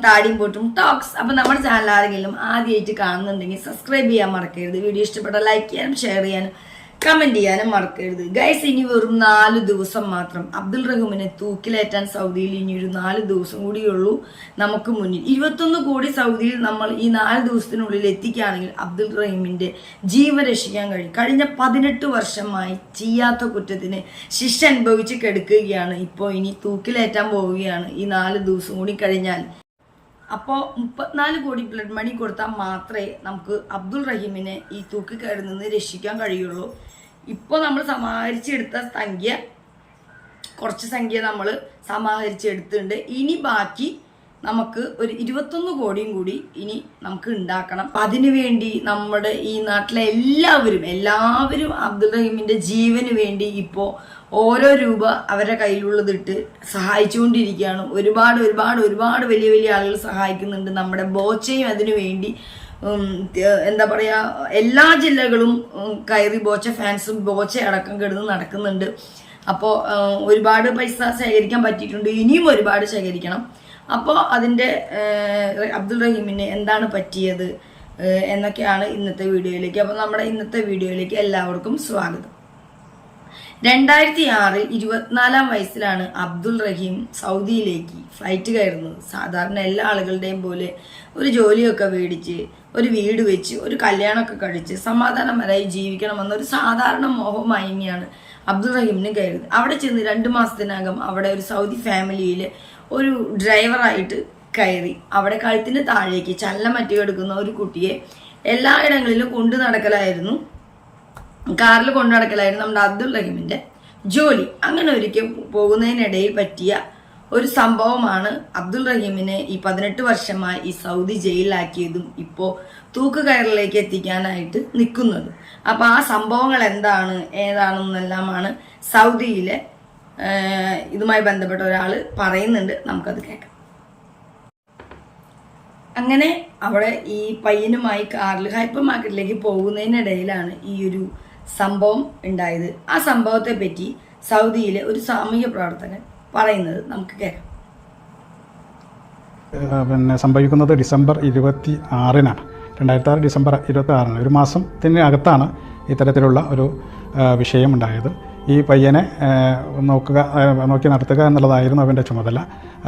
താടിയും പോട്ടും ടോക്സ് അപ്പൊ നമ്മുടെ ചാനൽ ആരെങ്കിലും ആദ്യമായിട്ട് കാണുന്നുണ്ടെങ്കിൽ സബ്സ്ക്രൈബ് ചെയ്യാൻ മറക്കരുത്. വീഡിയോ ഇഷ്ടപ്പെട്ട ലൈക്ക് ചെയ്യാനും ഷെയർ ചെയ്യാനും കമന്റ് ചെയ്യാനും മറക്കരുത്. ഗൈസ് ഇനി വെറും നാല് ദിവസം മാത്രം. അബ്ദുൾ റഹീമിനെ തൂക്കിലേറ്റാൻ സൗദിയിൽ ഇനി ഒരു നാല് ദിവസം കൂടിയുള്ളൂ നമുക്ക് മുന്നിൽ. ഇരുപത്തൊന്ന് കോടി സൗദിയിൽ നമ്മൾ ഈ നാല് ദിവസത്തിനുള്ളിൽ എത്തിക്കുകയാണെങ്കിൽ അബ്ദുൾ റഹീമിന്റെ ജീവൻ രക്ഷിക്കാൻ കഴിയും. കഴിഞ്ഞ പതിനെട്ട് വർഷമായി ചെയ്യാത്ത കുറ്റത്തിന് ശിക്ഷ അനുഭവിച്ച് കെടുക്കുകയാണ്. ഇപ്പോൾ ഇനി തൂക്കിലേറ്റാൻ പോവുകയാണ്. ഈ നാല് ദിവസം കൂടി കഴിഞ്ഞാൽ അപ്പോൾ മുപ്പത്തിനാല് കോടി ബ്ലഡ് മണി കൊടുത്താൽ മാത്രമേ നമുക്ക് അബ്ദുൾ റഹീമിനെ ഈ തൂക്കിക്കയറിൽ നിന്ന് രക്ഷിക്കാൻ കഴിയുള്ളൂ. ഇപ്പോൾ നമ്മൾ സമാഹരിച്ചെടുത്ത സംഖ്യ കുറച്ച് സംഖ്യ നമ്മൾ സമാഹരിച്ചെടുത്തിട്ടുണ്ട്. ഇനി ബാക്കി നമുക്ക് ഒരു ഇരുപത്തൊന്ന് കോടിയും കൂടി ഇനി നമുക്ക് ഉണ്ടാക്കണം. അതിനു വേണ്ടി നമ്മുടെ ഈ നാട്ടിലെ എല്ലാവരും എല്ലാവരും അബ്ദുൾ റഹീമിന്റെ ജീവന് വേണ്ടി ഇപ്പോൾ ഓരോ രൂപ അവരുടെ കയ്യിലുള്ളതിട്ട് സഹായിച്ചുകൊണ്ടിരിക്കുകയാണ്. ഒരുപാട് ഒരുപാട് ഒരുപാട് വലിയ വലിയ ആളുകൾ സഹായിക്കുന്നുണ്ട് നമ്മുടെ ബോച്ചയും അതിനു വേണ്ടി. എന്താ പറയുക എല്ലാ ജില്ലകളും കയറി ബോച്ച ഫാൻസും ബോച്ച അടക്കം കിടന്ന് നടക്കുന്നുണ്ട്. അപ്പോൾ ഒരുപാട് പൈസ ശേഖരിക്കാൻ പറ്റിയിട്ടുണ്ട്. ഇനിയും ഒരുപാട് ശേഖരിക്കണം. അപ്പോൾ അതിന്റെ അബ്ദുൾ റഹീമിന് എന്താണ് പറ്റിയത് എന്നൊക്കെയാണ് ഇന്നത്തെ വീഡിയോയിലേക്ക്. അപ്പോൾ നമ്മുടെ ഇന്നത്തെ വീഡിയോയിലേക്ക് എല്ലാവർക്കും സ്വാഗതം. രണ്ടായിരത്തി ആറിൽ ഇരുപത്തിനാലാം വയസ്സിലാണ് അബ്ദുൾ റഹീം സൗദിയിലേക്ക് ഫ്ലൈറ്റ് കയറുന്നത്. സാധാരണ എല്ലാ ആളുകളുടെയും പോലെ ഒരു ജോലിയൊക്കെ മേടിച്ച് ഒരു വീട് വെച്ച് ഒരു കല്യാണമൊക്കെ കഴിച്ച് സമാധാനപരമായി ജീവിക്കണമെന്ന ഒരു സാധാരണ മോഹം തന്നെയാണ് അബ്ദുൾ റഹീമിന് കയറിയത്. അവിടെ ചെന്ന് രണ്ട് മാസത്തിനകം അവിടെ ഒരു സൗദി ഫാമിലിയിൽ ഒരു ഡ്രൈവറായിട്ട് കയറി. അവിടെ കഴുത്തിന് താഴേക്ക് ചല്ലമറ്റി കിടക്കുന്ന ഒരു കുട്ടിയെ എല്ലായിടങ്ങളിലും കൊണ്ടു നടക്കലായിരുന്നു. കാറിൽ കൊണ്ടു നടക്കലായിരുന്നു നമ്മുടെ അബ്ദുൾ റഹീമിന്റെ ജോലി. അങ്ങനെ ഒരിക്കൽ പോകുന്നതിനിടയിൽ പറ്റിയ ഒരു സംഭവമാണ് അബ്ദുൾ റഹീമിനെ ഈ പതിനെട്ട് വർഷമായി ഈ സൗദി ജയിലിലാക്കിയതും ഇപ്പോൾ തൂക്കുകയറിലേക്ക് എത്തിക്കാനായിട്ട് നിൽക്കുന്നത്. അപ്പോൾ ആ സംഭവങ്ങൾ എന്താണ് ഏതാണെന്നെല്ലാമാണ് സൗദിയിലെ ഇതുമായി ബന്ധപ്പെട്ട ഒരാൾ പറയുന്നുണ്ട്. നമുക്കത് കേൾക്കാം. അങ്ങനെ അവിടെ ഈ പയ്യനുമായി കാറിൽ ഹൈപ്പർ മാർക്കറ്റിലേക്ക് പോകുന്നതിനിടയിലാണ് ഈ ഒരു സംഭവം ഉണ്ടായത്. ആ സംഭവത്തെ പറ്റി സൗദിയിലെ ഒരു സാമൂഹ്യ പ്രവർത്തകൻ പറയുന്നത് നമുക്ക് കേൾക്കാം. പിന്നെ സംഭവിക്കുന്നത് ഡിസംബർ ഇരുപത്തി ആറിനാണ്. രണ്ടായിരത്തി ആറ് ഡിസംബർ ഇരുപത്തി ആറിന് ഒരു മാസത്തിന് അകത്താണ് ഇത്തരത്തിലുള്ള ഒരു വിഷയം ഉണ്ടായത്. ഈ പയ്യനെ നോക്കുക നോക്കി നടത്തുക എന്നുള്ളതായിരുന്നു അവന്റെ ചുമതല.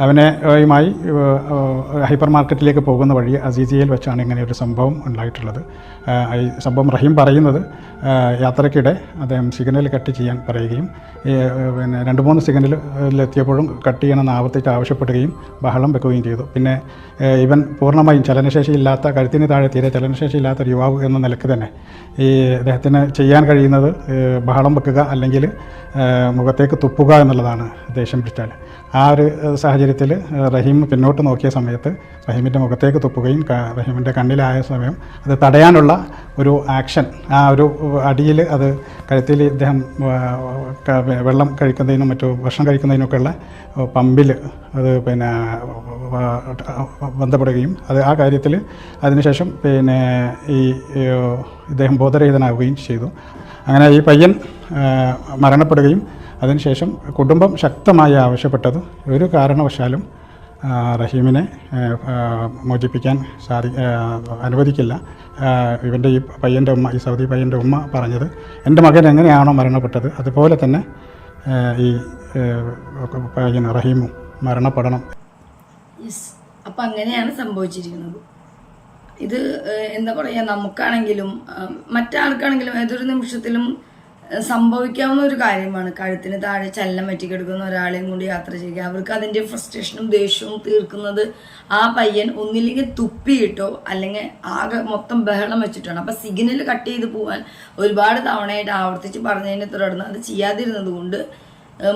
അവനെ ഏഹ് യുമായി ഹൈപ്പർ മാർക്കറ്റിലേക്ക് പോകുന്ന വഴി അസീസിയയിൽ വെച്ചാണ് ഇങ്ങനെ ഒരു സംഭവം ഉണ്ടായിട്ടുള്ളത്. ഈ സംഭവം റഹീം പറയുന്നത് യാത്രയ്ക്കിടെ അദ്ദേഹം സിഗ്നൽ കട്ട് ചെയ്യാൻ പറയുകയും പിന്നെ രണ്ട് മൂന്ന് സിഗ്നലിലെത്തിയപ്പോഴും കട്ട് ചെയ്യണമെന്ന് ആവർത്തിച്ച് ആവശ്യപ്പെടുകയും ബഹളം വെക്കുകയും ചെയ്തു. പിന്നെ ഇവൻ പൂർണമായും ചലനശേഷിയില്ലാത്ത കഴുത്തിന് താഴെ തീരെ ചലനശേഷിയില്ലാത്ത ഒരു യുവാവ് എന്ന നിലയ്ക്ക് തന്നെ ഈ അദ്ദേഹത്തിന് ചെയ്യാൻ കഴിയുന്നത് ബഹളം വെക്കുക അല്ലെങ്കിൽ മുഖത്തേക്ക് തുപ്പുക എന്നുള്ളതാണ് ദേഷ്യം പിടിച്ചാൽ. ആ ഒരു സാഹചര്യത്തിൽ റഹീം പിന്നോട്ട് നോക്കിയ സമയത്ത് റഹീമിന്റെ മുഖത്തേക്ക് തുപ്പുകയും റഹീമിന്റെ കണ്ണിലായ സമയം അത് തടയാനുള്ള ഒരു ആക്ഷൻ ആ ഒരു അടിയിൽ അത് കഴുത്തിൽ ഇദ്ദേഹം വെള്ളം കഴിക്കുന്നതിനും മറ്റു ഭക്ഷണം കഴിക്കുന്നതിനൊക്കെയുള്ള പമ്പിൽ അത് പിന്നെ ബന്ധപ്പെടുകയും അത് ആ കാര്യത്തിൽ അതിനുശേഷം പിന്നെ ഈ, ഇദ്ദേഹം ബോധരഹിതനാവുകയും ചെയ്തു. അങ്ങനെ ഈ പയ്യൻ മരണപ്പെടുകയും അതിനുശേഷം കുടുംബം ശക്തമായി ആവശ്യപ്പെട്ടത് ഒരു കാരണവശാലും റഹീമിനെ മോചിപ്പിക്കാൻ സാധി അനുവദിക്കില്ല. ഇവന്റെ ഈ പയ്യന്റെ ഉമ്മ ഈ സൗദി പയ്യന്റെ ഉമ്മ പറഞ്ഞത് എന്റെ മകൻ എങ്ങനെയാണോ മരണപ്പെട്ടത്? അതുപോലെ തന്നെ ഈ പയ്യൻ റഹീമും മരണപ്പെടണം. അപ്പം അങ്ങനെയാണ് സംഭവിച്ചിരിക്കുന്നത്. ഇത് എന്താ പറയുക നമുക്കാണെങ്കിലും മറ്റാൾക്കാണെങ്കിലും ഏതൊരു നിമിഷത്തിലും സംഭവിക്കാവുന്ന ഒരു കാര്യമാണ്. കഴുത്തിന് താഴെ ചലനം പറ്റിക്കെടുക്കുന്ന ഒരാളെയും കൂടി യാത്ര ചെയ്യുക. അവർക്ക് അതിന്റെ ഫ്രസ്ട്രേഷനും ദേഷ്യവും തീർക്കുന്നത് ആ പയ്യൻ ഒന്നില്ലെങ്കിൽ തുപ്പിയിട്ടോ അല്ലെങ്കിൽ ആകെ മൊത്തം ബഹളം വെച്ചിട്ടാണ്. അപ്പം സിഗ്നൽ കട്ട് ചെയ്ത് പോകാൻ ഒരുപാട് തവണയായിട്ട് ആവർത്തിച്ച് പറഞ്ഞതിനെ തുടർന്ന് അത് ചെയ്യാതിരുന്നത് കൊണ്ട്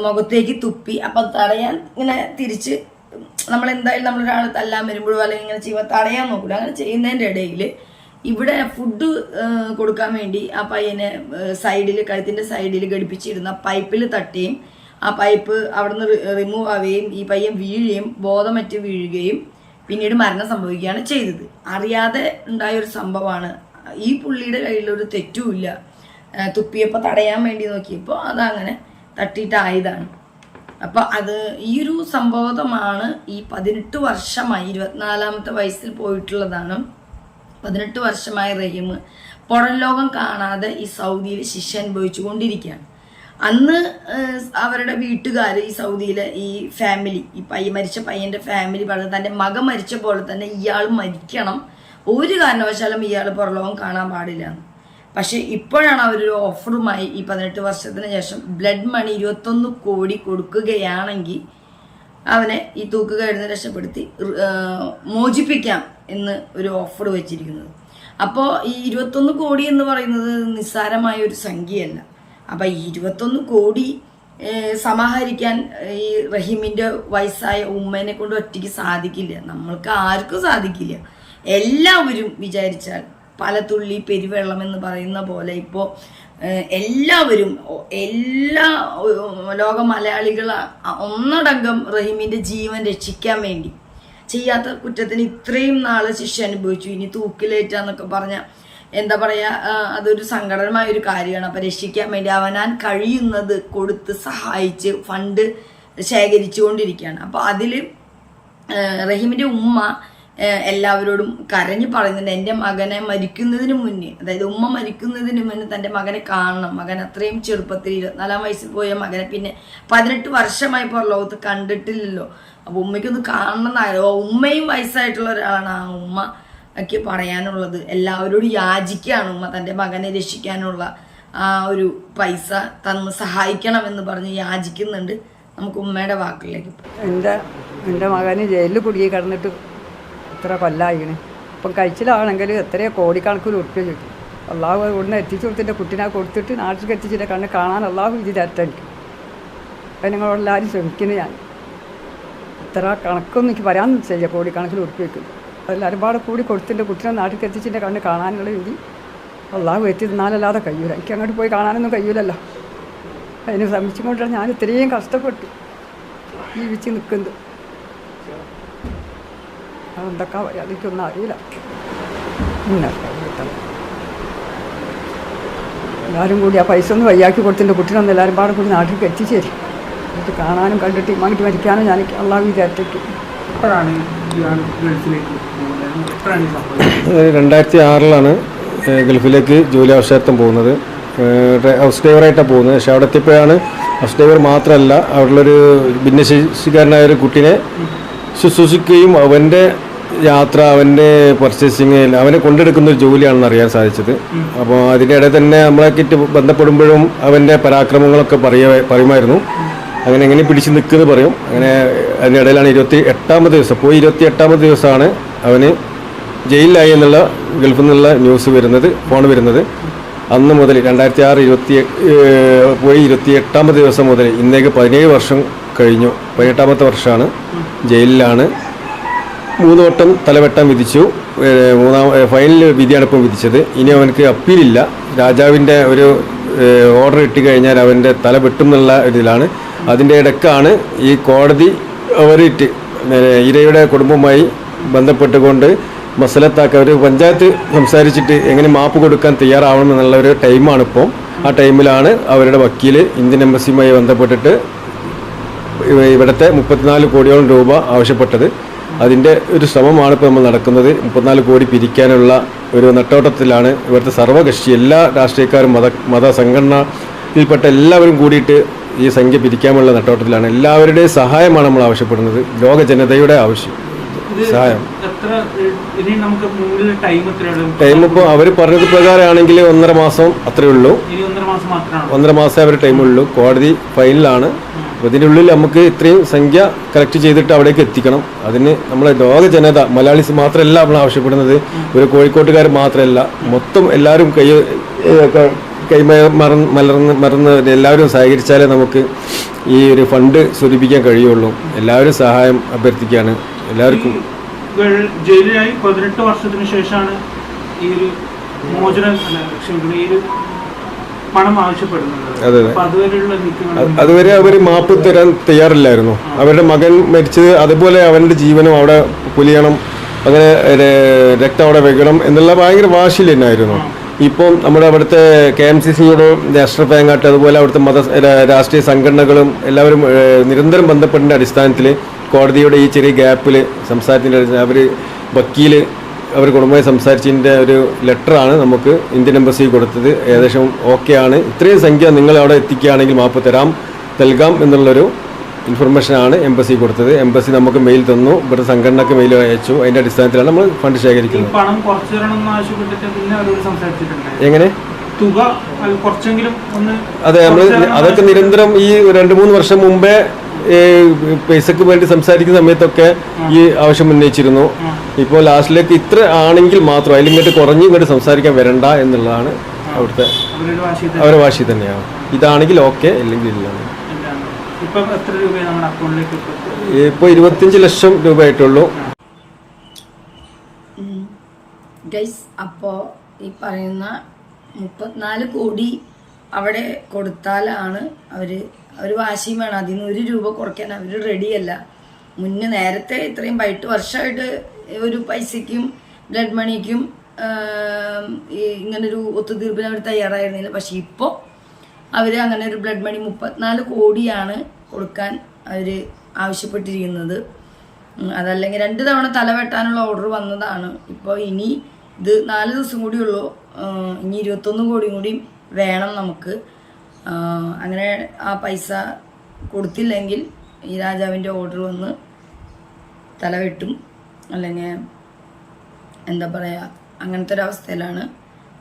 മുഖത്തേക്ക് തുപ്പി. അപ്പം തടയാൻ ഇങ്ങനെ തിരിച്ച് നമ്മൾ എന്തായാലും നമ്മളൊരാൾ തല്ലാൻ വരുമ്പോഴോ അല്ലെങ്കിൽ ഇങ്ങനെ ചെയ്യുമ്പോൾ തടയാൻ നോക്കില്ല അങ്ങനെ ചെയ്യുന്നതിന്റെ ഇടയിൽ ഇവിടെ ഫുഡ് കൊടുക്കാൻ വേണ്ടി ആ പയ്യനെ സൈഡിൽ കഴുത്തിന്റെ സൈഡിൽ ഘടിപ്പിച്ചിരുന്ന പൈപ്പിൽ തട്ടുകയും ആ പൈപ്പ് അവിടെ നിന്ന് റിമൂവ് ആവുകയും ഈ പയ്യൻ വീഴുകയും ബോധമറ്റ് വീഴുകയും പിന്നീട് മരണം സംഭവിക്കുകയാണ് ചെയ്തത്. അറിയാതെ ഉണ്ടായ ഒരു സംഭവമാണ്. ഈ പുള്ളിയുടെ കയ്യിലൊരു തെറ്റുമില്ല തുപ്പിയപ്പോൾ തടയാൻ വേണ്ടി നോക്കിയപ്പോൾ അതങ്ങനെ തട്ടിയിട്ടായതാണ്. അപ്പൊ അത് ഈ ഒരു സംഭവമാണ് ഈ പതിനെട്ട് വർഷമായി ഇരുപത്തിനാലാമത്തെ വയസ്സിൽ പോയിട്ടുള്ളതാണ്. പതിനെട്ട് വർഷമായി റഹീം പുറം ലോകം കാണാതെ ഈ സൗദിയിൽ ശിക്ഷ അനുഭവിച്ചുകൊണ്ടിരിക്കുകയാണ്. അന്ന് അവരുടെ വീട്ടുകാർ ഈ സൗദിയിലെ ഈ ഫാമിലി ഈ പയ്യ മരിച്ച പയ്യന്റെ ഫാമിലി പറഞ്ഞത് തന്റെ മകൻ മരിച്ച പോലെ തന്നെ ഇയാൾ മരിക്കണം. ഒരു കാരണവശാലും ഇയാൾ പുറലോകം കാണാൻ പാടില്ല പക്ഷെ ഇപ്പോഴാണ് അവരൊരു ഓഫറുമായി ഈ പതിനെട്ട് വർഷത്തിന് ശേഷം ബ്ലഡ് മണി ഇരുപത്തൊന്ന് കോടി കൊടുക്കുകയാണെങ്കിൽ അവനെ ഈ തൂക്കുകയറിന്ന് രക്ഷപ്പെടുത്തി മോചിപ്പിക്കാം എന്ന് ഒരു ഓഫർ വെച്ചിരിക്കുന്നത്. അപ്പോൾ ഈ ഇരുപത്തൊന്ന് കോടി എന്ന് പറയുന്നത് നിസ്സാരമായ ഒരു സംഖ്യയല്ല. അപ്പം ഈ ഇരുപത്തൊന്ന് കോടി സമാഹരിക്കാൻ ഈ റഹീമിന്റെ വയസ്സായ ഉമ്മേനെ കൊണ്ട് ഒറ്റയ്ക്ക് സാധിക്കില്ല. നമ്മൾക്ക് ആർക്കും സാധിക്കില്ല. എല്ലാവരും വിചാരിച്ചാൽ പല തുള്ളി പെരുവെള്ളം എന്ന് പറയുന്ന പോലെ ഇപ്പോൾ എല്ലാവരും എല്ലാ ലോക മലയാളികൾ ഒന്നടങ്കം റഹീമിന്റെ ജീവൻ രക്ഷിക്കാൻ വേണ്ടി ചെയ്യാത്ത കുറ്റത്തിന് ഇത്രയും നാൾ ശിക്ഷ അനുഭവിച്ചു. ഇനി തൂക്കിലേറ്റാന്നൊക്കെ പറഞ്ഞ എന്താ പറയുക അതൊരു സങ്കടമായ ഒരു കാര്യമാണ്. അപ്പം രക്ഷിക്കാൻ വേണ്ടി അവനാൻ കഴിയുന്നത് കൊടുത്ത് സഹായിച്ച് ഫണ്ട് ശേഖരിച്ചുകൊണ്ടിരിക്കുകയാണ്. അപ്പോൾ അതിൽ റഹീമിന്റെ ഉമ്മ എല്ലാവരോടും കരഞ്ഞു പറയുന്നുണ്ട് എന്റെ മകനെ മരിക്കുന്നതിന് മുന്നേ അതായത് ഉമ്മ മരിക്കുന്നതിന് മുന്നേ തന്റെ മകനെ കാണണം. മകൻ അത്രയും ചെറുപ്പത്തിൽ ഇരുപത്തിനാലാം വയസ്സിൽ പോയ മകനെ പിന്നെ പതിനെട്ട് വർഷമായി ഇപ്പോൾ ലോകത്ത് കണ്ടിട്ടില്ലല്ലോ. അപ്പോൾ ഉമ്മയ്ക്കൊന്ന് കാണണം എന്നായോ ഉമ്മയും വയസ്സായിട്ടുള്ള ഒരാളാണ് ആ ഉമ്മ ഒക്കെ പറയാനുള്ളത്. എല്ലാവരോടും യാചിക്കുകയാണ് ഉമ്മ തന്റെ മകനെ രക്ഷിക്കാനുള്ള ആ ഒരു പൈസ തന്ന് സഹായിക്കണമെന്ന് പറഞ്ഞ് യാചിക്കുന്നുണ്ട്. നമുക്ക് ഉമ്മയുടെ വാക്കിലേക്ക്. എന്റെ എന്റെ മകന് ജയിലിൽ കുടുങ്ങി കിടന്നിട്ട് ഇത്ര കൊല്ലായിന്? ഇപ്പം കഴിച്ചിലാണെങ്കിൽ എത്രയോ കോടിക്കണക്കിന് ഉറുപ്പ്യ കിട്ടും. അള്ളാഹു ഇവിടുന്ന് എത്തിച്ചു കൊടുത്തിന്റെ കുട്ടിനെ കൊടുത്തിട്ട് നാട്ടിലേക്ക് എത്തിച്ചിട്ട് കണ്ണ് കാണാൻ അള്ളാഹു ഇത് തരട്ടെനിക്ക്. അപ്പം നിങ്ങളെല്ലാവരും ശ്രമിക്കുന്നു ഞാൻ. ഇത്ര കണക്കൊന്നും എനിക്ക് പറയാൻ ചെയ്യാം കോടിക്കണക്കിന് ഉറുപ്പ്യ വെക്കും അതെല്ലാവരും പാടെ കൂടി കൊടുത്തിന്റെ കുട്ടിനെ നാട്ടിലേക്ക് എത്തിച്ചിട്ട് കണ്ണ് കാണാനുള്ള രീതി അള്ളാഹു എത്തി തിന്നാലല്ലാതെ കഴിയൂല. എനിക്ക് അങ്ങോട്ട് പോയി കാണാനൊന്നും കഴിയൂലല്ലോ. അതിന് ശ്രമിച്ചുകൊണ്ടാണ് ഞാൻ ഇത്രയും കഷ്ടപ്പെട്ടു ജീവിച്ച് നിൽക്കുന്നത്. അതെന്തൊക്കെ പറയാം എനിക്കൊന്നും അറിയില്ല കിട്ടണം. എല്ലാവരും കൂടി ആ പൈസ ഒന്ന് വയ്യാക്കി കൊടുത്തിന്റെ കുട്ടീനൊന്ന് എല്ലാവരും പാടെ കൂടി നാട്ടിലേക്ക് എത്തിച്ചേരും എന്നിട്ട് കാണാനും കണ്ടിട്ട് വാങ്ങിട്ട് മരിക്കാനും ഞാൻ അള്ളാഹ് വിചാരിച്ചു എപ്പോഴാണ് ഇയാൾ ഗൾഫിലേക്ക് പോകുന്നത്? എപ്പോഴാണ് ഈ സംഭവം? രണ്ടായിരത്തി ആറിലാണ് ഗൾഫിലേക്ക് ജോലി ആവശ്യാർത്ഥം പോകുന്നത്. ഹൗസ് ഡ്രൈവറായിട്ടാണ് പോകുന്നത്. പക്ഷേ അവിടെ എത്തിയപ്പോഴാണ് ഹൗസ് ഡ്രൈവർ മാത്രമല്ല അവിടെയുള്ളൊരു ഭിന്നശേഷിക്കാരനായ ഒരു കുട്ടീനെ ശുശ്രൂഷിക്കുകയും അവന്റെ യാത്ര അവന്റെ പർച്ചേസിങ് അവനെ കൊണ്ടെടുക്കുന്ന ഒരു ജോലിയാണെന്ന് അറിയാൻ സാധിച്ചത്. അപ്പോൾ അതിന്റെ ഇടയിൽ തന്നെ നമ്മളെ കിറ്റ് ബന്ധപ്പെടുമ്പോഴും അവന്റെ പരാക്രമങ്ങളൊക്കെ പറയ പറയുമായിരുന്നു. അങ്ങനെ എങ്ങനെ പിടിച്ച് നിൽക്കുന്നത് പറയും. അങ്ങനെ അതിനിടയിലാണ് ഇരുപത്തി എട്ടാമത് ദിവസം. പോയി ഇരുപത്തി എട്ടാമത് ദിവസമാണ് അവന് ജയിലിലായി എന്നുള്ള ഗൾഫിൽ നിന്നുള്ള ന്യൂസ് വരുന്നത് ഫോൺ വരുന്നത്. അന്ന് മുതൽ രണ്ടായിരത്തി ആറ് ഇരുപത്തി പോയി ഇരുപത്തി എട്ടാമത്തെ ദിവസം മുതൽ ഇന്നേക്ക് പതിനേഴ് വർഷം കഴിഞ്ഞു. പതിനെട്ടാമത്തെ വർഷമാണ് ജയിലിലാണ്. മൂന്ന് വട്ടം തലവെട്ടാൻ വിധിച്ചു. മൂന്നാം ഫൈനൽ വിധിയാണ് ഇപ്പം വിധിച്ചത്. ഇനി അവനക്ക് അപ്പീലില്ല. രാജാവിന്റെ ഒരു ഓർഡർ ഇട്ട് കഴിഞ്ഞാൽ അവന്റെ തല വെട്ടും എന്നുള്ള ഇതിലാണ് അതിന്റെ ഇടക്കാണ് ഈ കോടതി അവരിട്ട് ഇരയുടെ കുടുംബവുമായി ബന്ധപ്പെട്ടുകൊണ്ട് മസലത്താക്ക ഒരു പഞ്ചായത്ത് സംസാരിച്ചിട്ട് എങ്ങനെ മാപ്പ് കൊടുക്കാൻ തയ്യാറാവണം എന്നുള്ള ഒരു ടൈമാണ് ഇപ്പോൾ ആ ടൈമിലാണ് അവരുടെ വക്കീൽ ഇന്ത്യൻ എംബസിയുമായി ബന്ധപ്പെട്ടിട്ട് ഇവ- ഇവിടുത്തെ മുപ്പത്തിനാല് കോടിയോളം രൂപ ആവശ്യപ്പെട്ടത്. അതിന്റെ ഒരു ശ്രമമാണ് ഇപ്പോൾ നമ്മൾ നടക്കുന്നത്. മുപ്പത്തിനാല് കോടി പിരിക്കാനുള്ള ഒരു നെട്ടോട്ടത്തിലാണ് ഇവിടുത്തെ സർവകക്ഷി എല്ലാ രാഷ്ട്രീയക്കാരും മത മത സംഘടനയിൽപ്പെട്ട എല്ലാവരും കൂടിയിട്ട് ഈ സംഖ്യ പിരിക്കാനുള്ള നെട്ടോട്ടത്തിലാണ്. എല്ലാവരുടെയും സഹായമാണ് നമ്മൾ ആവശ്യപ്പെടുന്നത്. ലോക ജനതയുടെ ആവശ്യം. സഹായം. ടൈം ഇപ്പോൾ അവർ പറഞ്ഞത് പ്രകാരമാണെങ്കിൽ ഒന്നര മാസം അത്രയേ ഉള്ളൂ. ഒന്നര മാസമേ അവർ ടൈമുള്ളൂ. കോടതി ഫൈനലാണ്. അപ്പോൾ ഇതിനുള്ളിൽ നമുക്ക് ഇത്രയും സംഖ്യ കളക്ട് ചെയ്തിട്ട് അവിടേക്ക് എത്തിക്കണം. അതിന് നമ്മളെ ലോക ജനത മലയാളീസ് മാത്രമല്ല നമ്മൾ ആവശ്യപ്പെടുന്നത്. ഒരു കോഴിക്കോട്ടുകാർ മാത്രമല്ല മൊത്തം എല്ലാവരും കൈ കൈ മറന്ന് മലർന്ന് മറന്ന് എല്ലാവരും സഹകരിച്ചാലേ നമുക്ക് ഈ ഒരു ഫണ്ട് സ്വരൂപിക്കാൻ കഴിയുള്ളൂ. എല്ലാവരും സഹായം അഭ്യർത്ഥിക്കുകയാണ്. എല്ലാവർക്കും. ജയിലിലായി പതിനെട്ട് വർഷത്തിന് ശേഷമാണ് ഈ ഒരു മോചനം ഈ ഒരു പണം ആവശ്യപ്പെടുന്നത്. അതെ, അതുവരെ അവർ മാപ്പ് തരാൻ തയ്യാറില്ലായിരുന്നു. അവരുടെ മകൻ മരിച്ചത് അതുപോലെ അവന്റെ ജീവനും അവിടെ പുലിയണം അങ്ങനെ രക്തം അവിടെ വെക്കണം എന്നുള്ള ഭയങ്കര വാശിയിൽ തന്നെയായിരുന്നു. ഇപ്പം നമ്മുടെ അവിടുത്തെ കെ എം സി സിയുടെ രാഷ്ട്ര പേങ്ങാട്ട് അതുപോലെ അവിടുത്തെ മത രാഷ്ട്രീയ സംഘടനകളും എല്ലാവരും നിരന്തരം ബന്ധപ്പെട്ടതിന്റെ അടിസ്ഥാനത്തിൽ കോടതിയുടെ ഈ ചെറിയ ഗ്യാപ്പിൽ സംസാരത്തിന്റെ അവർ വക്കീൽ അവർ കുടുംബമായി സംസാരിച്ചതിന്റെ ഒരു ലെറ്ററാണ് നമുക്ക് ഇന്ത്യൻ എംബസി കൊടുത്തത്. ഏകദേശം ഓക്കെ ആണ് ഇത്രയും സംഖ്യ നിങ്ങൾ അവിടെ എത്തിക്കുകയാണെങ്കിൽ മാപ്പ് തരാം നൽകാം എന്നുള്ളൊരു ഇൻഫർമേഷനാണ് എംബസി കൊടുത്തത്. എംബസി നമുക്ക് മെയിൽ തന്നു. ഇവിടെ സംഘടനക്ക് മെയിൽ അയച്ചു. അതിന്റെ അടിസ്ഥാനത്തിലാണ് നമ്മൾ ഫണ്ട് ശേഖരിക്കുന്നത്. എങ്ങനെ? അതെ നമ്മൾ അതൊക്കെ നിരന്തരം ഈ രണ്ട് മൂന്ന് വർഷം മുമ്പേ പൈസക്ക് വേണ്ടി സംസാരിക്കുന്ന സമയത്തൊക്കെ ഈ ആവശ്യം ഉന്നയിച്ചിരുന്നു. ഇപ്പോൾ ലാസ്റ്റിലേക്ക് ഇത്ര ആണെങ്കിൽ മാത്രം അതിൽ ഇങ്ങോട്ട് കുറഞ്ഞ് ഇങ്ങോട്ട് സംസാരിക്കാൻ വരണ്ട എന്നുള്ളതാണ് അവിടുത്തെ അവരുടെ വാശി തന്നെയാണ്. ഇതാണെങ്കിൽ ഓക്കെ അല്ലെങ്കിൽ ഇല്ല. ഇല്ലാണ് ഇപ്പൊ എത്ര രൂപയാണ് നമ്മുടെ അക്കൗണ്ടിലേക്ക് ഇപ്പൊ ഇപ്പോൾ ഇരുപത്തിയഞ്ച് ലക്ഷം രൂപ ആയിട്ടുള്ളൂ ഗൈസ് അപ്പോൾ ഈ പറയുന്ന മുപ്പത്തിനാല് കോടി അവിടെ കൊടുത്താലാണ് അവർ അവർ വാശിയും വേണം. അതിൽ നിന്ന് ഒരു രൂപ കുറയ്ക്കാൻ അവർ റെഡിയല്ല മുന്നേ നേരത്തെ ഇത്രയും പതിനെട്ട് വർഷമായിട്ട് ഒരു പൈസയ്ക്കും ബ്ലഡ് മണിക്കും ഇങ്ങനൊരു ഒത്തുതീർപ്പിന് അവർ തയ്യാറായിരുന്നില്ല. പക്ഷെ ഇപ്പോൾ അവർ അങ്ങനെ ഒരു ബ്ലഡ് മണി മുപ്പത്തിനാല് കോടിയാണ് കൊടുക്കാൻ അവർ ആവശ്യപ്പെട്ടിരിക്കുന്നത്. അതല്ലെങ്കിൽ രണ്ട് തവണ തലവെട്ടാനുള്ള ഓർഡർ വന്നതാണ്. ഇപ്പോൾ ഇനി ഇത് നാല് ദിവസം കൂടിയുള്ളൂ ഇനി ഇരുപത്തൊന്ന് കോടിയും കൂടി വേണം നമുക്ക്. അങ്ങനെ ആ പൈസ കൊടുത്തില്ലെങ്കിൽ ഈ രാജാവിന്റെ ഓർഡർ വന്ന് തലവെട്ടും. അല്ലെങ്കിൽ എന്താ പറയുക അങ്ങനത്തെ ഒരു അവസ്ഥയിലാണ്.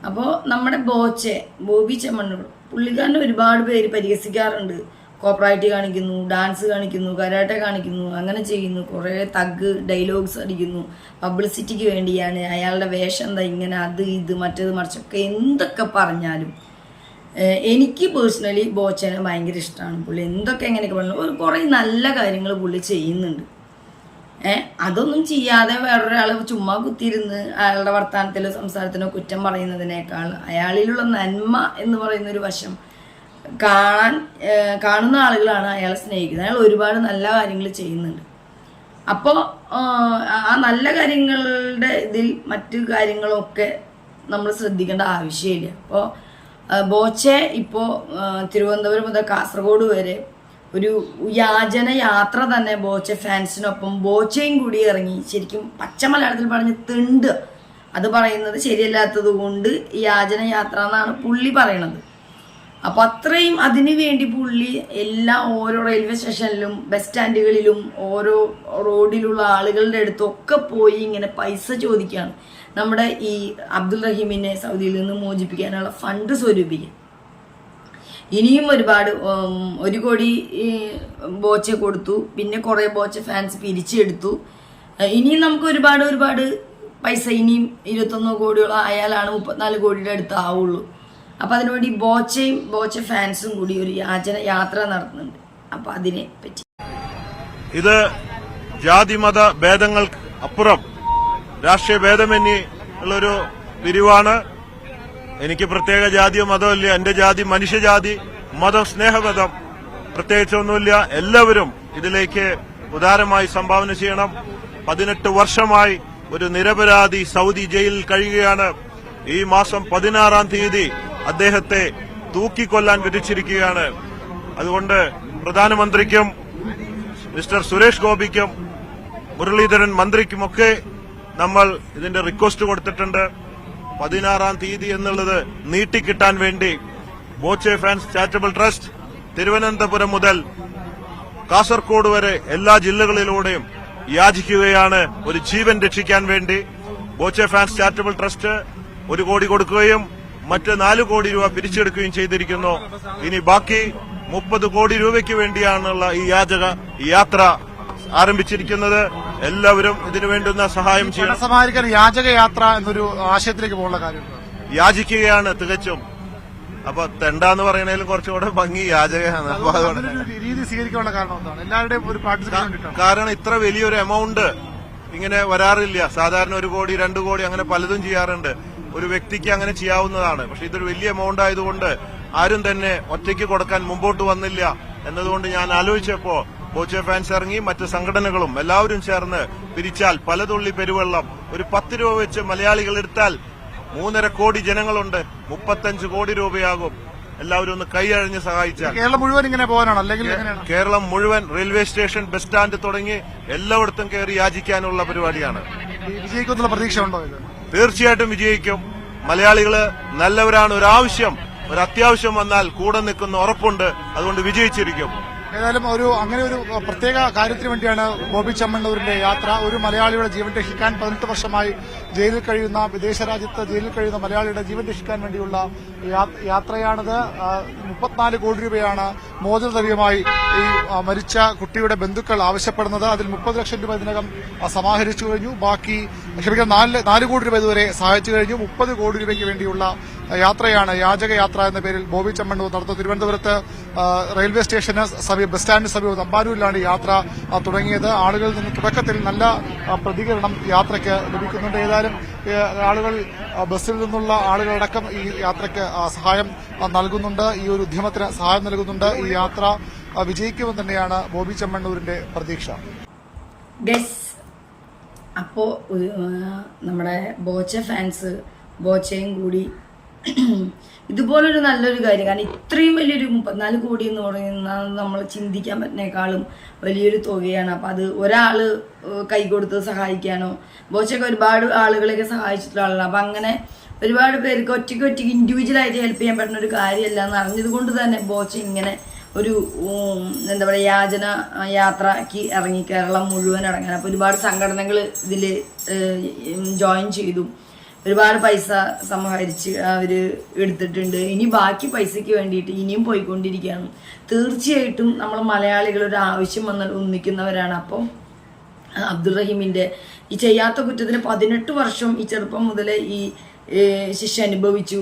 അപ്പോൾ നമ്മുടെ ബോച്ചെ ബോബി ചെമ്മണ്ണൂർ പുള്ളിക്കാരനെ ഒരുപാട് പേര് പരിഹസിക്കാറുണ്ട്. കോപ്പറേറ്റ് കാണിക്കുന്നു ഡാൻസ് കാണിക്കുന്നു കരാട്ടെ കാണിക്കുന്നു അങ്ങനെ ചെയ്യുന്നു. കുറേ തഗ് ഡയലോഗ്സ് അടിക്കുന്നു. പബ്ലിസിറ്റിക്ക് വേണ്ടിയാണ് അയാളുടെ വേഷം എന്താ ഇങ്ങനെ അത് ഇത് മറ്റേത് മറിച്ചൊക്കെ എന്തൊക്കെ പറഞ്ഞാലും. എനിക്ക് പേഴ്സണലി ബോച്ചനെ ഭയങ്കര ഇഷ്ടമാണ് പുള്ളി. എന്തൊക്കെ എങ്ങനെയൊക്കെ പറഞ്ഞു ഒരു കുറേ നല്ല കാര്യങ്ങൾ പുള്ളി ചെയ്യുന്നുണ്ട്. ഏഹ് അതൊന്നും ചെയ്യാതെ വേറൊരാൾ ചുമ്മാ കുത്തിയിരുന്ന് അയാളുടെ വർത്തമാനത്തിലോ സംസാരത്തിനോ കുറ്റം പറയുന്നതിനേക്കാൾ അയാളിലുള്ള നന്മ എന്ന് പറയുന്ന ഒരു വശം കാണാൻ കാണുന്ന ആളുകളാണ് അയാളെ സ്നേഹിക്കുന്നത്. അയാൾ ഒരുപാട് നല്ല കാര്യങ്ങൾ ചെയ്യുന്നുണ്ട്. അപ്പോൾ ആ നല്ല കാര്യങ്ങളുടെ ഇതിൽ മറ്റു കാര്യങ്ങളൊക്കെ നമ്മൾ ശ്രദ്ധിക്കേണ്ട ആവശ്യമില്ല. അപ്പോൾ ബോച്ചെ ഇപ്പോൾ തിരുവനന്തപുരം മുതൽ കാസർഗോഡ് വരെ ഒരു യാചന യാത്ര തന്നെ ബോച്ചെ ഫാൻസിനൊപ്പം ബോച്ചയും കൂടി ഇറങ്ങി ശരിക്കും പച്ച മലയാളത്തിൽ പറഞ്ഞ് തിണ്ട്. അത് പറയുന്നത് ശരിയല്ലാത്തത് കൊണ്ട് യാചന യാത്ര എന്നാണ് പുള്ളി പറയണത്. അപ്പോൾ അത്രയും അതിനു വേണ്ടി പുള്ളി എല്ലാ ഓരോ റെയിൽവേ സ്റ്റേഷനിലും ബസ് സ്റ്റാൻഡുകളിലും ഓരോ റോഡിലുള്ള ആളുകളുടെ അടുത്തൊക്കെ പോയി ഇങ്ങനെ പൈസ ചോദിക്കുകയാണ് നമ്മുടെ ഈ അബ്ദുൾ റഹീമിനെ സൗദിയിൽ നിന്ന് മോചിപ്പിക്കാനുള്ള ഫണ്ട് സ്വരൂപിക്കും. ഇനിയും ഒരുപാട് ഒരു കോടി ബോച്ച കൊടുത്തു. പിന്നെ കുറേ ബോച്ച ഫാൻസ് പിരിച്ചെടുത്തു. ഇനിയും നമുക്ക് ഒരുപാട് ഒരുപാട് പൈസ ഇനിയും ഇരുപത്തൊന്ന് കോടിയോളം ആയാലാണ് മുപ്പത്തിനാല് കോടിയുടെ അടുത്ത് ആവുള്ളൂ. അപ്പോൾ അതിനുവേണ്ടി ബോച്ചയും ബോച്ച ഫാൻസും കൂടി ഒരു യാചന യാത്ര നടത്തുന്നുണ്ട്. അപ്പോൾ അതിനെ പറ്റി. ഇത് ജാതിമത ഭേദങ്ങൾക്ക് അപ്പുറം രാഷ്ട്രീയ ഭേദമന്യേ ഉള്ളൊരു പിരിവാണ്. എനിക്ക് പ്രത്യേക ജാതിയോ മതമോ ഇല്ല. എന്റെ ജാതി മനുഷ്യജാതി മതം സ്നേഹമതം. പ്രത്യേകിച്ചൊന്നുമില്ല. എല്ലാവരും ഇതിലേക്ക് ഉദാരമായി സംഭാവന ചെയ്യണം. പതിനെട്ട് വർഷമായി ഒരു നിരപരാധി സൗദി ജയിലിൽ കഴിയുകയാണ്. ഈ മാസം പതിനാറാം തീയതി അദ്ദേഹത്തെ തൂക്കിക്കൊല്ലാൻ വിധിച്ചിരിക്കുകയാണ്. അതുകൊണ്ട് പ്രധാനമന്ത്രിക്കും മിസ്റ്റർ സുരേഷ് ഗോപിക്കും മുരളീധരൻ മന്ത്രിക്കുമൊക്കെ നമ്മൾ ഇതിന്റെ റിക്വസ്റ്റ് കൊടുത്തിട്ടുണ്ട്. പതിനാറാം തീയതി എന്നുള്ളത് നീട്ടിക്കിട്ടാൻ വേണ്ടി Boche fans charitable trust Thiruvananthapuram മുതൽ കാസർകോട് വരെ എല്ലാ ജില്ലകളിലൂടെയും യാചിക്കുകയാണ് ഒരു ജീവൻ രക്ഷിക്കാൻ വേണ്ടി. ബോച്ചെ ഫാൻസ് ചാരിറ്റബിൾ ട്രസ്റ്റ് ഒരു കോടി കൊടുക്കുകയും മറ്റ് നാല് കോടി രൂപ പിരിച്ചെടുക്കുകയും ചെയ്തിരിക്കുന്നു. ഇനി ബാക്കി മുപ്പത് കോടി രൂപയ്ക്ക് വേണ്ടിയാണുള്ള ഈ യാചക യാത്ര ആരംഭിച്ചിരിക്കുന്നത് എല്ലാവരും ഇതിനു വേണ്ടുന്ന സഹായം ചെയ്യണം. സമാഹരിക്കാൻ യാചകയാത്ര എന്നൊരു ആശയത്തിലേക്ക് പോകാനുള്ള കാര്യം യാചിക്കുകയാണ് തികച്ചും. അപ്പൊ തെണ്ടാന്ന് പറയണേലും കുറച്ചുകൂടെ ഭംഗി യാചകയാണ്. അപ്പൊ അതുകൊണ്ട് രീതി സ്വീകരിക്കാനുള്ള കാരണം എന്താണ്? എല്ലാവരുടെയും ഒരു പാർട്ടിസിപ്പേഷൻ കാരണം ഇത്ര വലിയൊരു എമൗണ്ട് ഇങ്ങനെ വരാറില്ല. സാധാരണ ഒരു കോടി രണ്ടു കോടി അങ്ങനെ പലതും ചെയ്യാറുണ്ട്. ഒരു വ്യക്തിക്ക് അങ്ങനെ ചെയ്യാവുന്നതാണ്. പക്ഷെ ഇതൊരു വലിയ എമൗണ്ട് ആയതുകൊണ്ട് ആരും തന്നെ ഒറ്റയ്ക്ക് കൊടുക്കാൻ മുമ്പോട്ട് വന്നില്ല എന്നതുകൊണ്ട് ഞാൻ ആലോചിച്ചപ്പോ ബോച്ചെ ഫാൻസ് ഇറങ്ങി മറ്റ് സംഘടനകളും എല്ലാവരും ചേർന്ന് പിരിച്ചാൽ പലതുള്ളി പെരുവെള്ളം. ഒരു പത്ത് രൂപ വെച്ച് മലയാളികൾ എടുത്താൽ മൂന്നര കോടി ജനങ്ങളുണ്ട്. മുപ്പത്തഞ്ച് കോടി രൂപയാകും. എല്ലാവരും ഒന്ന് കൈയഴിഞ്ഞ് സഹായിച്ചാൽ. കേരളം മുഴുവൻ ഇങ്ങനെ പോകാനാണ്? അല്ലെങ്കിൽ കേരളം മുഴുവൻ റെയിൽവേ സ്റ്റേഷൻ ബസ് സ്റ്റാൻഡ് തുടങ്ങി എല്ലായിടത്തും കയറി യാചിക്കാനുള്ള പരിപാടിയാണ്. വിജയിക്കുന്നുള്ള പ്രതീക്ഷ ഉണ്ടോ ഇത്? തീർച്ചയായിട്ടും വിജയിക്കും. മലയാളികൾ നല്ലവരാണ്. ഒരാവശ്യം ഒരു അത്യാവശ്യം വന്നാൽ കൂടെ നിൽക്കുന്ന ഉറപ്പുണ്ട്. അതുകൊണ്ട് വിജയിച്ചിരിക്കും. ഏതായാലും ഒരു അങ്ങനെ ഒരു പ്രത്യേക കാര്യത്തിന് വേണ്ടിയാണ് ബോബി ചമ്മണ്ണൂരിന്റെ യാത്ര. ഒരു മലയാളിയുടെ ജീവൻ രക്ഷിക്കാൻ പതിനെട്ട് വർഷമായി ജയിലിൽ കഴിയുന്ന വിദേശ രാജ്യത്ത് ജയിലിൽ കഴിയുന്ന മലയാളിയുടെ ജീവൻ രക്ഷിക്കാൻ വേണ്ടിയുള്ള യാത്രയാണിത്. മുപ്പത്തിനാല് കോടി രൂപയാണ് മോചനദ്രവ്യമായി ഈ മരിച്ച കുട്ടിയുടെ ബന്ധുക്കൾ ആവശ്യപ്പെടുന്നത്. അതിൽ മുപ്പത് ലക്ഷം രൂപ ഇതിനകം സമാഹരിച്ചു കഴിഞ്ഞു. ബാക്കി ക്ഷമിക്കണം നാല് നാല് കോടി രൂപ ഇതുവരെ സഹായിച്ചു കഴിഞ്ഞു. മുപ്പത് കോടി രൂപയ്ക്ക് വേണ്ടിയുള്ള യാത്രയാണ് യാചക യാത്ര എന്ന പേരിൽ ബോബി ചെമ്മണ്ണൂർ നടത്തുന്നത് തിരുവനന്തപുരത്ത് റെയിൽവേ സ്റ്റേഷന് സമീപം ബസ് സ്റ്റാൻഡിന് സമീപം തമ്പാനൂരിലാണ് യാത്ര തുടങ്ങിയത്. ആളുകളിൽ നിന്ന് തുടക്കത്തിൽ നല്ല പ്രതികരണം യാത്രയ്ക്ക് ലഭിക്കുന്നുണ്ട്. ഏതായാലും ആളുകൾ ബസ്സിൽ നിന്നുള്ള ആളുകളടക്കം ഈ യാത്രയ്ക്ക് സഹായം നൽകുന്നുണ്ട്. ഈ ഒരു ഉദ്യമത്തിന് സഹായം നൽകുന്നുണ്ട്. ഈ യാത്ര വിജയിക്കുമെന്ന് തന്നെയാണ് ബോബി ചെമ്മണ്ണൂരിന്റെ പ്രതീക്ഷ. അപ്പോൾ നമ്മുടെ ബോച്ച ഫാൻസ് ബോച്ചയും കൂടി ഇതുപോലൊരു നല്ലൊരു കാര്യം. കാരണം ഇത്രയും വലിയൊരു മുപ്പത്തിനാല് കോടി എന്ന് പറയുന്നത് നമ്മൾ ചിന്തിക്കാൻ പറ്റുന്നേക്കാളും വലിയൊരു തുകയാണ്. അപ്പം അത് ഒരാൾ കൈ കൊടുത്ത് സഹായിക്കാനോ ബോച്ചയൊക്കെ ഒരുപാട് ആളുകളെയൊക്കെ സഹായിച്ചിട്ടുള്ള ആളാണ്. അപ്പം അങ്ങനെ ഒരുപാട് പേർക്ക് ഒറ്റയ്ക്ക് ഒറ്റയ്ക്ക് ഇൻഡിവിജ്വലായിട്ട് ഹെൽപ്പ് ചെയ്യാൻ പറ്റുന്ന ഒരു കാര്യമല്ല എന്ന് അറിഞ്ഞത് കൊണ്ട് തന്നെ ബോച്ച ഇങ്ങനെ ഒരു എന്താ പറയുക യാചന യാത്രയ്ക്ക് ഇറങ്ങി കേരളം മുഴുവൻ ഇറങ്ങാൻ. അപ്പോൾ ഒരുപാട് സംഘടനകൾ ഇതിൽ ജോയിൻ ചെയ്തു. ഒരുപാട് പൈസ സമാഹരിച്ച് അവർ എടുത്തിട്ടുണ്ട്. ഇനി ബാക്കി പൈസയ്ക്ക് വേണ്ടിയിട്ട് ഇനിയും പോയിക്കൊണ്ടിരിക്കുകയാണ്. തീർച്ചയായിട്ടും നമ്മൾ മലയാളികൾ ഒരു ആവശ്യം വന്നാൽ ഒന്നിക്കുന്നവരാണ്. അപ്പം അബ്ദുൾ റഹീമിന്റെ ഈ ചെയ്യാത്ത കുറ്റത്തിന് പതിനെട്ട് വർഷം ഈ ചെറുപ്പം മുതലേ ഈ ശിക്ഷ അനുഭവിച്ചു.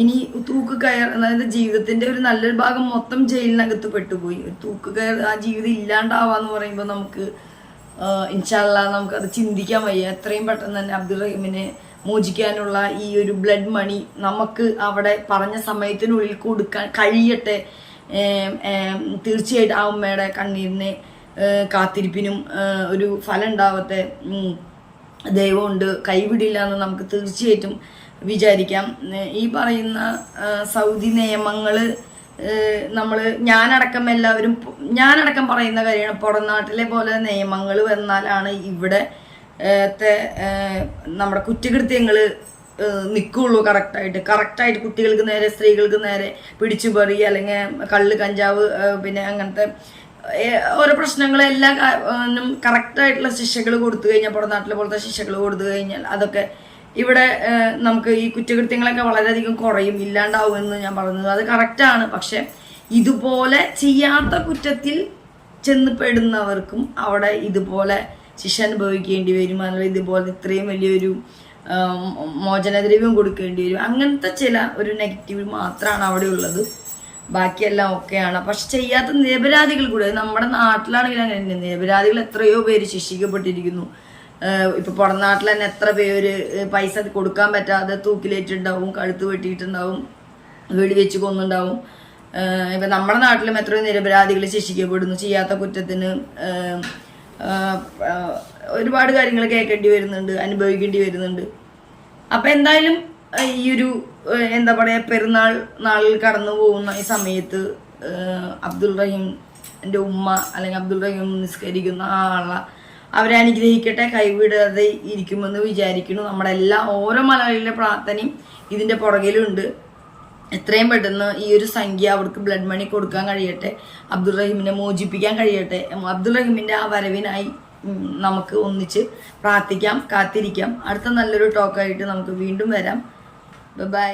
ഇനി തൂക്ക് കയർ അതായത് ജീവിതത്തിന്റെ ഒരു നല്ലൊരു ഭാഗം മൊത്തം ജയിലിനകത്ത് പെട്ടുപോയി. തൂക്ക് കയർ ആ ജീവിതം ഇല്ലാണ്ടാവാന്ന് പറയുമ്പോൾ നമുക്ക് ഇൻഷാല്ല നമുക്കത് ചിന്തിക്കാൻ വയ്യ. എത്രയും പെട്ടെന്ന് തന്നെ അബ്ദുൾ റഹീമിനെ മോചിക്കാനുള്ള ഈ ഒരു ബ്ലഡ് മണി നമുക്ക് അവിടെ പറഞ്ഞ സമയത്തിനുള്ളിൽ കൊടുക്കാൻ കഴിയട്ടെ. തീർച്ചയായിട്ടും ആ ഉമ്മയുടെ കണ്ണീരിനെ കാത്തിരിപ്പിനും ഒരു ഫലം ഉണ്ടാവട്ടെ. ദൈവമുണ്ട് കൈവിടില്ല എന്ന് നമുക്ക് തീർച്ചയായിട്ടും വിചാരിക്കാം. ഈ പറയുന്ന സൗദി നിയമങ്ങൾ നമ്മൾ ഞാനടക്കം എല്ലാവരും ഞാനടക്കം പറയുന്ന കാര്യമാണ്. പുറം നാട്ടിലെ പോലെ നിയമങ്ങൾ വന്നാലാണ് ഇവിടെ നമ്മുടെ കുറ്റകൃത്യങ്ങൾ നിൽക്കുള്ളൂ കറക്റ്റായിട്ട്. കറക്റ്റായിട്ട് കുട്ടികൾക്ക് നേരെ സ്ത്രീകൾക്ക് നേരെ പിടിച്ചു പറി അല്ലെങ്കിൽ കള്ള് കഞ്ചാവ് പിന്നെ അങ്ങനത്തെ ഓരോ പ്രശ്നങ്ങൾ എല്ലാ കറക്റ്റായിട്ടുള്ള ശിക്ഷകൾ കൊടുത്തു കഴിഞ്ഞാൽ പുറം നാട്ടിലെ പോലത്തെ ശിക്ഷകൾ കൊടുത്തു കഴിഞ്ഞാൽ അതൊക്കെ ഇവിടെ നമുക്ക് ഈ കുറ്റകൃത്യങ്ങളൊക്കെ വളരെയധികം കുറയും ഇല്ലാണ്ടാവും എന്ന് ഞാൻ പറഞ്ഞത്. അത് കറക്റ്റാണ് പക്ഷെ ഇതുപോലെ ചെയ്യാത്ത കുറ്റത്തിൽ ചെന്ന് പെടുന്നവർക്കും അവിടെ ഇതുപോലെ ശിക്ഷ അനുഭവിക്കേണ്ടി വരും. അല്ലെങ്കിൽ ഇതുപോലെ ഇത്രയും വലിയൊരു മോചനദ്രവ്യം കൊടുക്കേണ്ടി വരും. അങ്ങനത്തെ ചില ഒരു നെഗറ്റീവ് മാത്രമാണ് അവിടെ ഉള്ളത്. ബാക്കിയെല്ലാം ഓക്കെയാണ്. പക്ഷെ ചെയ്യാത്ത നിരപരാധികൾ കൂടെ നമ്മുടെ നാട്ടിലാണെങ്കിലും അങ്ങനെ നിരപരാധികൾ എത്രയോ പേര് ശിക്ഷിക്കപ്പെട്ടിരിക്കുന്നു. ഏഹ് ഇപ്പൊ പുറം നാട്ടിൽ തന്നെ എത്ര പേര് പൈസ കൊടുക്കാൻ പറ്റാതെ തൂക്കിലേറ്റുണ്ടാവും കഴുത്ത് വെട്ടിയിട്ടുണ്ടാവും വീട് വെച്ച് കൊന്നുണ്ടാവും. ഇപ്പൊ നമ്മുടെ നാട്ടിലും എത്രയോ നിരപരാധികൾ ശിക്ഷിക്കപ്പെടുന്നു ചെയ്യാത്ത കുറ്റത്തിന്. ഒരുപാട് കാര്യങ്ങൾ കേൾക്കേണ്ടി വരുന്നുണ്ട് അനുഭവിക്കേണ്ടി വരുന്നുണ്ട്. അപ്പൊ എന്തായാലും ഈ ഒരു എന്താ പറയാ പെരുന്നാൾ നാളിൽ കടന്നു പോകുന്ന ഈ സമയത്ത് അബ്ദുൾ റഹീം എന്റെ ഉമ്മ അല്ലെങ്കിൽ അബ്ദുൾ റഹീം നിസ്കരിക്കുന്ന ആ ആള അവരെ അനുഗ്രഹിക്കട്ടെ കൈവിടാതെ ഇരിക്കുമെന്ന് വിചാരിക്കുന്നു. നമ്മുടെ എല്ലാ ഓരോ മലയാളികളുടെ പ്രാർത്ഥനയും ഇതിന്റെ പുറകിലുണ്ട്. എത്രയും പെട്ടെന്ന് ഈ ഒരു സംഖ്യ അവർക്ക് ബ്ലഡ് മണി കൊടുക്കാൻ കഴിയട്ടെ അബ്ദുൾ റഹീമിനെ മോചിപ്പിക്കാൻ കഴിയട്ടെ. അബ്ദുൾ റഹീമിന്റെ ആ വരവിനായി നമുക്ക് ഒന്നിച്ച് പ്രാർത്ഥിക്കാം കാത്തിരിക്കാം. അടുത്ത നല്ലൊരു ടോക്കായിട്ട് നമുക്ക് വീണ്ടും വരാം. ബൈ